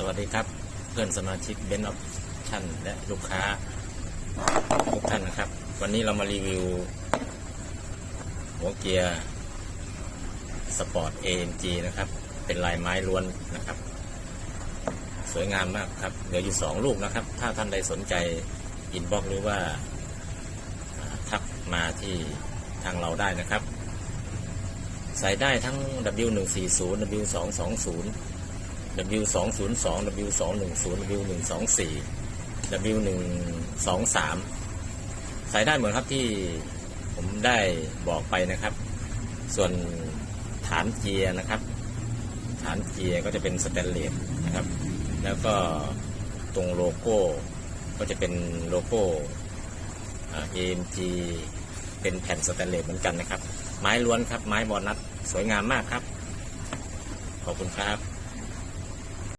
สวัสดีครับเพื่อนสมาชิกเบนออปชั่นและลูกค้าทุกท่านนะครับ วันนี้เรามารีวิว หัวเกียร์สปอร์ต AMG นะครับ เป็นลายไม้ล้วนนะครับ สวยงามมากครับ เหลืออยู่สองลูกนะครับ ถ้าท่านใดสนใจอินบ็อกหรือว่าทักมาที่ทางเราได้นะครับ ใส่ได้ทั้ง W140 W220 W202 W210 W124 W123 ใส่ได้เหมือนครับที่ผมได้บอกไปนะครับ ส่วนฐานเกียร์นะครับ ฐานเกียร์ก็จะเป็นสแตนเลสนะครับ แล้วก็ตรงโลโก้ก็จะเป็นโลโก้อ่า AMG เป็นแผ่นสแตนเลสเหมือนกันนะครับ ไม้ล้วนครับ ไม้บอลนัดสวยงามมากครับ ขอบคุณครับ